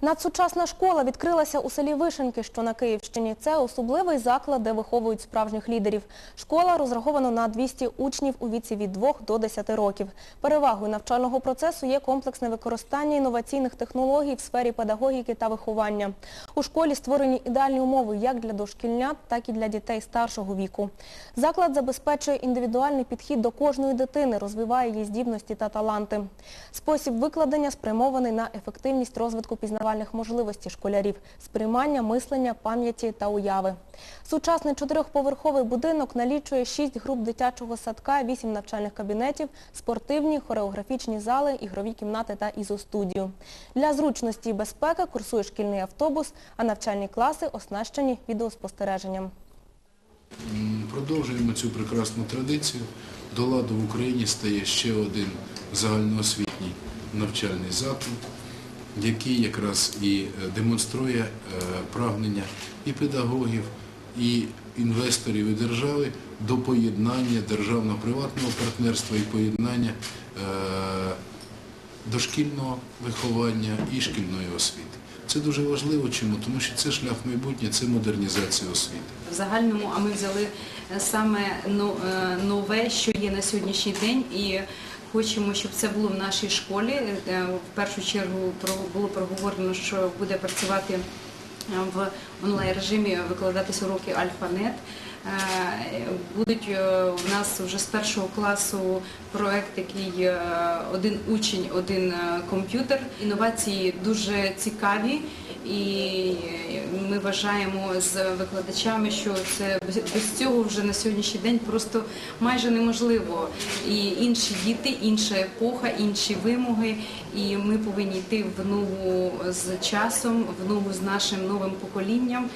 Надсучасна школа відкрилася у селі Вишенки, що на Київщині. Це особливий заклад, де виховують справжніх лідерів. Школа розрахована на 200 учнів у віці від 2 до 10 років. Перевагою навчального процесу є комплексне використання інноваційних технологій в сфері педагогіки та виховання. У школі створені ідеальні умови як для дошкільнят, так і для дітей старшого віку. Заклад забезпечує індивідуальний підхід до кожної дитини, розвиває її здібності та таланти. Спосіб викладення спрямований на ефективність розвитку пізнавальних можливостей школярів, сприймання, мислення, пам'яті та уяви. Сучасний чотирьохповерховий будинок налічує 6 груп дитячого садка, 8 навчальних кабінетів, спортивні, хореографічні зали, ігрові кімнати та ізостудію. Для зручності і безпеки курсує шкільний автобус, а навчальні класи оснащені відеоспостереженням. Продовжуємо цю прекрасну традицію. До ладу в Україні стає ще один загальноосвітній навчальний заклад, який якраз і е, демонструє е, прагнення і педагогів, і інвесторів, і держави до поєднання державно-приватного партнерства і поєднання е, дошкільного виховання і шкільної освіти. Це дуже важливо. Чому? Тому що це шлях майбутнє, це модернізація освіти. В загальному, а ми взяли саме нове, що є на сьогоднішній день, і хочемо, щоб це було в нашій школі. Е, В першу чергу було проговорено, що буде працювати е, в онлайн режимі викладатися уроки Альфанет. Е, Будуть е, у нас вже з першого класу проект, який е, один учень, один е, комп'ютер. Інновації дуже цікаві, і ми вважаємо з викладачами, що це без- цього вже на сьогоднішній день просто майже неможливо. І інші діти, інша епоха, інші вимоги. І ми повинні йти в ногу з часом, в ногу з нашим новим поколінням.